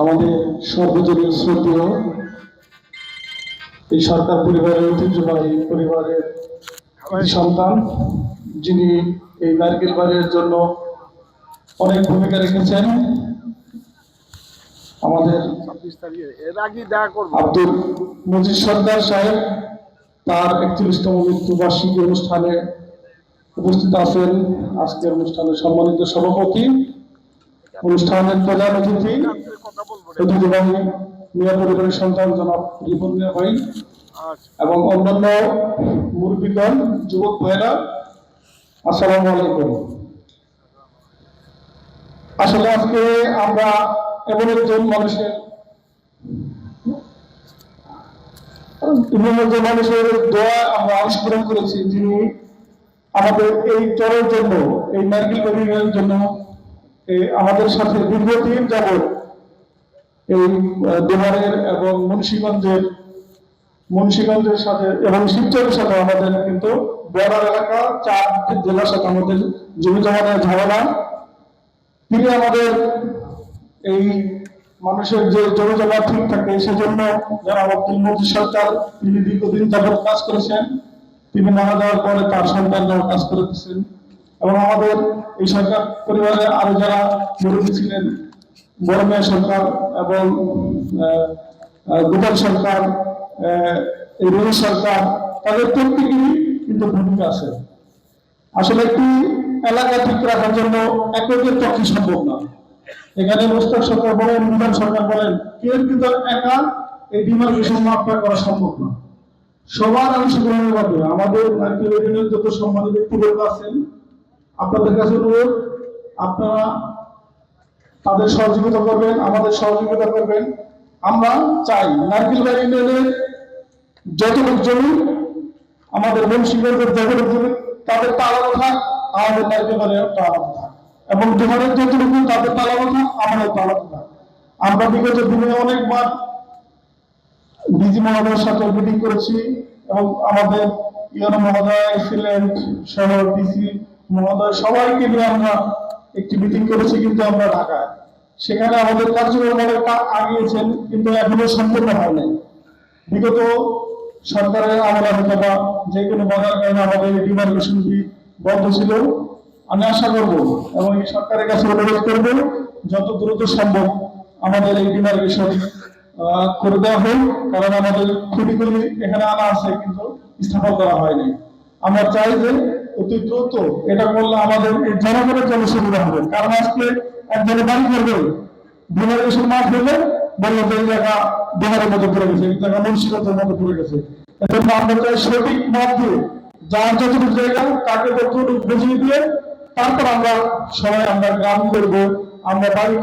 আমাদের সর্বজনীয় শ্রদ্ধেয় এই সরকার পরিবারের, ঐতিহ্যবাহী পরিবারের সন্তান, যিনি এই নারকেল বাড়ির জন্য অনেক ভূমিকা রেখেছেন। আমাদের আব্দুল মজিদ সরকার সাহেব তার একত্রিশতম মৃত্যুবার্ষিকী অনুষ্ঠানে উপস্থিত আছেন। আজকের অনুষ্ঠানের সম্মানিত সভাপতি, অনুষ্ঠানের প্রধান অতিথি কথা বলব মিয়া পরিবারের সন্তান জনাব রিপন মিয়া ভাই এবং অন্যান্য মুরব্বীগণ যুবক ভাইরা আসসালামু আলাইকুম। আসলে আজকে আমরা এমন একজন মানুষের একজন মানুষের দোয়া আমরা আবিষ্করণ করেছি যিনি আমাদের এই চরের জন্য এই নারকেল পরিবারের জন্য আমাদের সাথে দীর্ঘদিন যাবত এই আহ, বিহারের এবং মুন্সীগঞ্জের মুন্সীগঞ্জের সাথে এবং শিবচরের সাথে আমাদের কিন্তু বর্ডার এলাকা চার জেলার সাথে আমাদের জমি জমানের ঝামেলা। তিনি আমাদের এই মানুষের যে জমি জমা ঠিক থাকে সেজন্য যারা আব্দুল মজিদ সরকার তিনি দীর্ঘদিন যাবত কাজ করেছেন। তিনি মারা যাওয়ার পরে তার সন্তানরাও কাজ করেছেন এবং আমাদের এই সরকার পরিবারের আরও যারা মুরব্বী ছিলেন বড় মেয়ে সরকার এবং গোপাল সরকার এই সরকার, তাদের প্রত্যেকেরই কিন্তু ভূমিকা আছে। আসলে একটি এলাকা ঠিক রাখার জন্য এককের পক্ষে সম্ভব না। এখানে মুস্তাক সরকার বলেন, বিমান সরকার বলেন, কেউ কিন্তু একা এই বিমান ডিমার্কেশন মাপটা করা সম্ভব না। সবার অংশগ্রহণের মাধ্যমে আমাদের ইউনিয়নের যত সম্মানিত ব্যক্তিবর্গ আছেন, আপনাদের কাছে অনুরোধ, আপনারা তাদের সহযোগিতা করবেন, আমাদের সহযোগিতা করবেন। আমরা চাই নারকেল বাড়ি ইউনিয়নের যতটুকু জমি, আমাদের বংশীগঞ্জের যতটুকু জমি, তাদের তালানো থাক আমাদের নারকেল বাড়ির তালানো থাক এবং দুবারের যতটুকু তাদের তালানো থাক আমাদের তালানো থাক আমরা বিগত দিনে অনেকবার ডিজি মহোদয়ের সাথে মিটিং করেছি এবং আমাদের ইয়ন মহোদয় এক্সিলেন্ট সহ ডিসি মহোদয়, সবাইকে নিয়ে আমরা একটি মিটিং করেছি কিন্তু আমরা ঢাকায়। সেখানে আমাদের কার্যক্রম অনেকটা আগিয়েছেন, কিন্তু এখনও সম্পূর্ণ হয় নাই বিগত সরকারের আমলে হয়তো বা যে কোনো বাধার কারণে আমাদের এই ডিমার্কেশনটি বন্ধ ছিল। আমি আশা করব এবং এই সরকারের কাছে অনুরোধ করব, যত দ্রুত সম্ভব আমাদের এই ডিমার্কেশন করে দেওয়া হোক, কারণ আমাদের খুঁটিগুলি এখানে আনা আছে, কিন্তু স্থাপন করা হয়নি। আমরা চাই যে অতি দ্রুত এটা করলে আমাদের জনগণের জন্য সুবিধা হবে। কারণ আজকে একজনে বাড়ি করবে বলল এই জায়গা বিহারের পড়ে গেছে, এই জায়গা মুন্সিগঞ্জের পড়ে গেছে। এজন্য আমরা চাই সঠিক মাপ দিয়ে যার যতটুকু জায়গা, তাকে যতটুকু বুঝিয়ে দিয়ে তারপর আমরা সবাই আমরা গ্রাম করব, আমরা বাড়ি